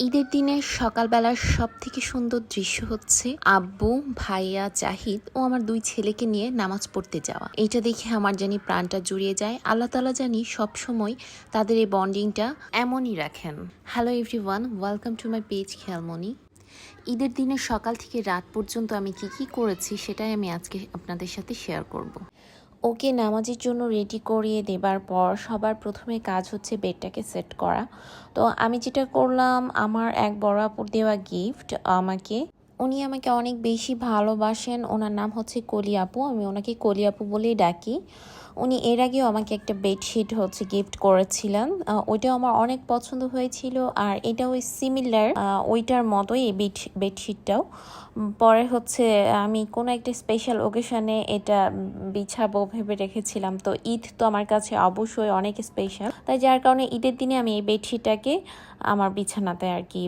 ঈদের দিনে সকালবেলার সব থেকে সুন্দর দৃশ্য হচ্ছে আব্বু, ভাইয়া, জাহিদ ও আমার দুই ছেলেকে নিয়ে নামাজ পড়তে যাওয়া। এটা দেখে আমার জানি প্রাণটা জুড়িয়ে যায়। আল্লাহ তালা জানি সব সময় তাদের এই বন্ডিংটা এমনই রাখেন। Hello everyone welcome to my page Kheyalmoni ঈদের দিনে সকাল থেকে রাত পর্যন্ত আমি কি কি করেছি সেটাই আমি আজকে আপনাদের সাথে শেয়ার করব। ওকে নামাজের জন্য রেডি করিয়ে দেবার পর সবার প্রথমে কাজ হচ্ছে বেডটাকে সেট করা। তো আমি যেটা করলাম, আমার এক বড় আপুর দেওয়া গিফট আমাকে। উনি আমাকে অনেক বেশি ভালোবাসেন। ওনার নাম হচ্ছে কলিয়াপু আমি ওনাকে কলিয়াপু বলেই ডাকি। উনি এর আগেও আমাকে একটা বেডশিট হচ্ছে গিফট করেছিলেন। ওইটাও আমার অনেক পছন্দ হয়েছিল আর এটা ওই সিমিলার ওইটার মতোই এই বেড বেডশিটটাও পরে হচ্ছে আমি কোনো একটা স্পেশাল ওকেশনে এটা বিছাবো ভেবে রেখেছিলাম। তো ঈদ তো আমার কাছে অবশ্যই অনেক স্পেশাল তাই যার কারণে ঈদের দিনে আমি এই বেডশিটটাকে আমার বিছানাতে আর কি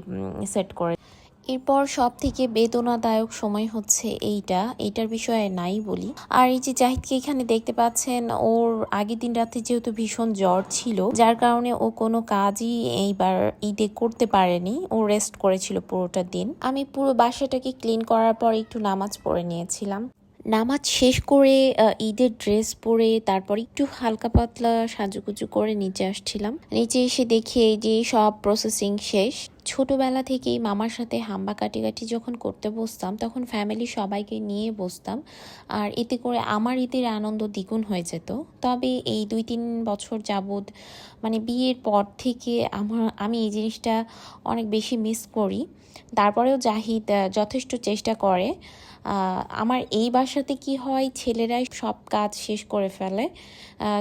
সেট করে এরপর সব থেকে বেদনাদায়ক সময় হচ্ছে এইটা। এইটার বিষয়ে নাই বলি। আর এই যে জাহিদকে এখানে দেখতে পাচ্ছেন, ওর আগের দিন রাতে যেহেতু ভীষণ জ্বর ছিল, যার কারণে ও কোনো কাজই এইবার ঈদে করতে পারেনি। ও রেস্ট করেছিল পুরোটা দিন। আমি পুরো বাসাটাকে ক্লিন করার পর একটু নামাজ পড়ে নিয়েছিলাম। নামাজ শেষ করে ঈদের ড্রেস পরে তারপর একটু হালকা পাতলা সাজুগুজু করে নিচে আসছিলাম। নিচে এসে দেখি এই যে সব প্রসেসিং শেষ। ছোটবেলা থেকেই মামার সাথে হাম্বা কাটি যখন করতে বসতাম, তখন ফ্যামিলি সবাইকে নিয়ে বসতাম। আর এতে করে আমার ঈদের আনন্দ দ্বিগুণ হয়ে যেত। তবে এই দুই তিন বছর যাবৎ মানে বিয়ের পর থেকে আমার, আমি এই জিনিসটা অনেক বেশি মিস করি। তারপরেও জাহিদ যথেষ্ট চেষ্টা করে। আমার এই বাসাতে কি হয়, ছেলেরাই সব কাজ শেষ করে ফেলে।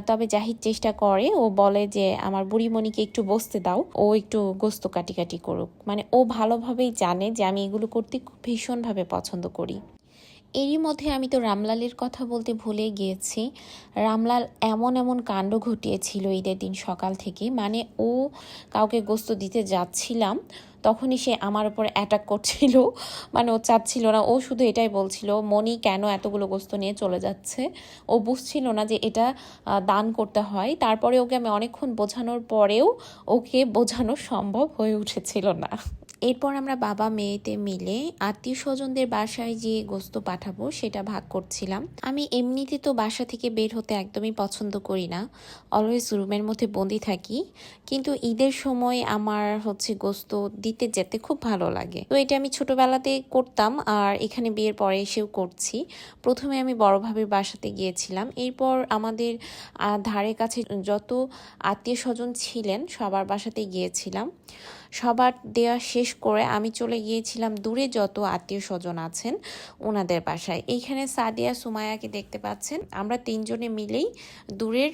তবে জাহিদ চেষ্টা করে। ও বলে যে, আমার বুড়িমণিকে একটু বসতে দাও। ও একটু গোস্ত কাটি কাটি করুক। মানে ও ভালোভাবেই জানে যে আমি এগুলো করতে খুব ভীষণভাবে পছন্দ করি। এরই মধ্যে আমি তো রামলালের কথা বলতে ভুলে গিয়েছি। রামলাল এমন এমন কাণ্ড ঘটিয়েছিল ঈদের দিন সকাল থেকে মানে ও কাউকে গোস্ত দিতে যাচ্ছিলাম, তখনই সে আমার উপর অ্যাটাক করছিল। মানে ও চাচ্ছিল না, ও শুধু এটাই বলছিল মনি কেন এতগুলো গোস্ত নিয়ে চলে যাচ্ছে? ও বুঝছিল না যে এটা দান করতে হয়। তারপরে ওকে আমি অনেকক্ষণ বোঝানোর পরেও ওকে বোঝানো সম্ভব হয়ে উঠেছিল না। এরপর আমরা বাবা, মেয়েতে মিলে আত্মীয় স্বজনদের বাসায় যে গোস্ত পাঠাবো, সেটা ভাগ করছিলাম। আমি এমনিতে তো বাসা থেকে বের হতে একদমই পছন্দ করি না। অলওয়েজ রুমের মধ্যে বন্দি থাকি। কিন্তু ঈদের সময় আমার হচ্ছে গোস্ত দিতে যেতে খুব ভালো লাগে। তো এটা আমি ছোটবেলাতে করতাম আর এখানে বিয়ের পরে এসেও করছি। প্রথমে আমি বড় ভাবির বাসাতে গিয়েছিলাম। এরপর আমাদের ধারে কাছে যত আত্মীয় স্বজন ছিলেন সবার বাসাতে গিয়েছিলাম। সবার দেওয়া শেষ করে, আমি চলে গিয়েছিলাম দূরে যত আত্মীয় স্বজন আছেন ওনাদের বাসায়। এইখানে সাদিয়া সুমায়াকে দেখতে পাচ্ছেন। আমরা তিনজনে মিলেই দূরের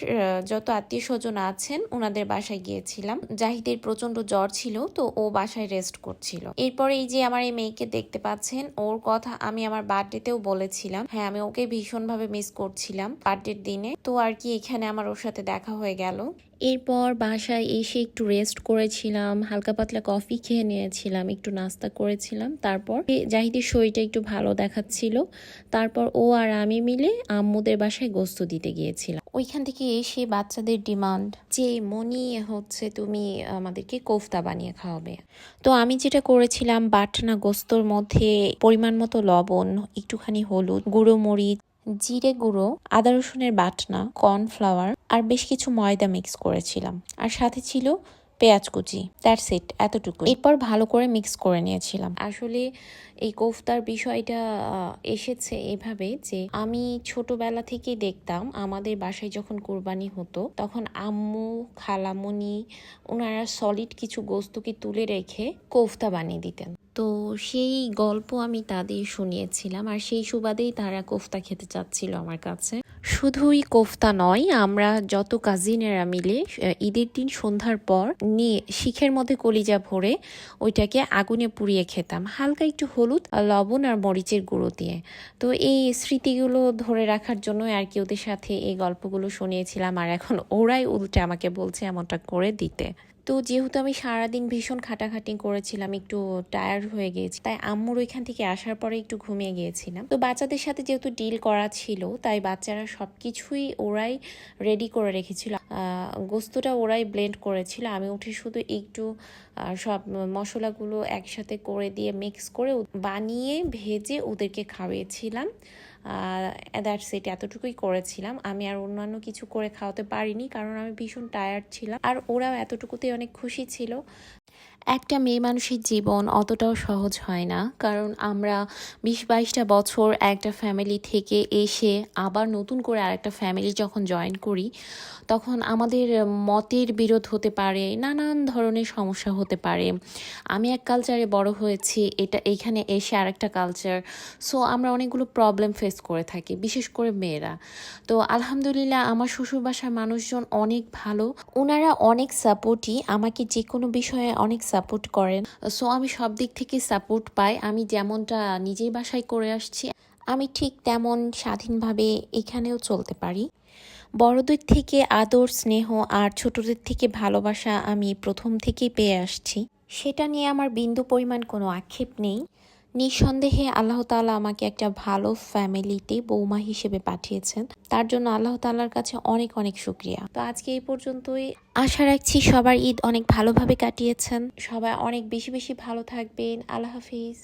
যত আত্মীয় স্বজন আছেন ওনাদের বাসায় গিয়েছিলাম। জাহিদের প্রচণ্ড জ্বর ছিল, তো ও বাসায় রেস্ট করছিল। এরপরে এই যে আমার এই মেয়েকে দেখতে পাচ্ছেন, ওর কথা আমি আমার বার্থডেতেও বলেছিলাম। হ্যাঁ আমি ওকে ভীষণভাবে মিস করছিলাম বার্থডের দিনে। তো আর কি এখানে আমার ওর সাথে দেখা হয়ে গেল। এরপর বাসায় এসে একটু রেস্ট করেছিলাম, হালকা পাতলা কফি খেয়ে নিয়েছিলাম, একটু নাস্তা করেছিলাম। তারপর জাহিদের শরীরটা একটু ভালো দেখাচ্ছিল। তারপর ও আর আমি মিলে আম্মুদের বাসায় গোস্ত দিতে গিয়েছিলাম। ওইখান থেকে এসে বাচ্চাদের ডিমান্ড যে মনি হচ্ছে তুমি আমাদেরকে কোফতা বানিয়ে খাওয়াবে। তো আমি যেটা করেছিলাম, বাটনা গোস্তর মধ্যে পরিমাণ মতো লবণ, একটুখানি হলুদ, গুঁড়ো মরিচ জিরে গুঁড়ো, আদা রসুনের বাটনা, কর্নফ্লাওয়ার আর বেশ কিছু ময়দা মিক্স করেছিলাম। আর সাথে ছিল পেঁয়াজ কুচি। দ্যাটস ইট এতটুকু এরপর ভালো করে মিক্স করে নিয়েছিলাম। আসলে এই কোফতার বিষয়টা এসেছে এভাবে যে আমি ছোটবেলা থেকেই দেখতাম, আমাদের বাসায় যখন কোরবানি হতো, তখন আম্মু, খালামুনি ওনারা সলিড কিছু গোস্তকে তুলে রেখে কোফতা বানিয়ে দিতেন। তো সেই গল্প আমি তাদের শুনিয়েছিলাম আর সেই সুবাদেই তারা কোফতা খেতে চাচ্ছিল আমার কাছে। শুধুই কোফতা নয়, আমরা যত কাজিনেরা মিলে ঈদের দিন সন্ধ্যার পর নিয়ে শিখের মধ্যে কলিজা ভরে ওইটাকে আগুনে পুড়িয়ে খেতাম, হালকা একটু হলুদ লবণ আর মরিচের গুঁড়ো দিয়ে। তো এই স্মৃতিগুলো ধরে রাখার জন্য আর কি ওদের সাথে এই গল্পগুলো শুনিয়েছিলাম আর এখন ওরাই উল্টে আমাকে বলছে এমনটা করে দিতে। তো যেহেতু আমি সারাদিন ভীষণ খাটাখাটি করেছিলাম, একটু টায়ার্ড হয়ে গিয়েছি, তাই আম্মুর ওইখান থেকে আসার পরে একটু ঘুমিয়ে গিয়েছিলাম। তো বাচ্চাদের সাথে যেহেতু ডিল করা ছিল, তাই বাচ্চারা সব কিছুই ওরাই রেডি করে রেখেছিল। গোস্তটা ওরাই ব্লেন্ড করেছিল। আমি উঠে শুধু একটু সব মশলাগুলো একসাথে করে দিয়ে মিক্স করে বানিয়ে, ভেজে ওদেরকে খাওয়িয়েছিলাম দ্যাটস ইট এতটুকুই করেছিলাম। আমি আর অন্যান্য কিছু করে খাওয়াতে পারিনি, কারণ আমি ভীষণ টায়ার্ড ছিলাম। আর ওরাও এতটুকুতেই অনেক খুশি ছিল। একটা মেয়ে মানুষের জীবন অতটাও সহজ হয় না। কারণ আমরা বিশ বাইশটা বছর একটা ফ্যামিলি থেকে এসে আবার নতুন করে আরেকটা ফ্যামিলি যখন জয়েন করি, তখন আমাদের মতের বিরোধ হতে পারে, নানান ধরনের সমস্যা হতে পারে। আমি এক কালচারে বড় হয়েছি, এটা এইখানে এসে আরেকটা কালচার সো আমরা অনেকগুলো প্রবলেম ফেস করে থাকি, বিশেষ করে মেয়েরা। তো আলহামদুলিল্লাহ আমার শ্বশুর বাসার মানুষজন অনেক ভালো। ওনারা অনেক সাপোর্টই আমাকে যে কোনো বিষয়ে অনেক সাপোর্ট করেন। সো আমি সব দিক থেকে সাপোর্ট পাই। আমি যেমনটা নিজের বাসায় করে আসছি, আমি ঠিক তেমন স্বাধীনভাবে এখানেও চলতে পারি। বড়দের থেকে আদর, স্নেহ আর ছোটদের থেকে ভালোবাসা আমি প্রথম থেকেই পেয়ে আসছি। সেটা নিয়ে আমার বিন্দু পরিমাণ কোনো আক্ষেপ নেই। নিঃসন্দেহে আল্লাহ তালা আমাকে একটা ভালো ফ্যামিলিতে বৌমা হিসেবে পাঠিয়েছেন। তার জন্য আল্লাহ তালার কাছে অনেক অনেক শুক্রিয়া। তো আজকে এই পর্যন্তই। আশা রাখছি সবার ঈদ অনেক ভালোভাবে কাটিয়েছেন। সবাই অনেক বেশি বেশি ভালো থাকবেন। আল্লাহ হাফিজ।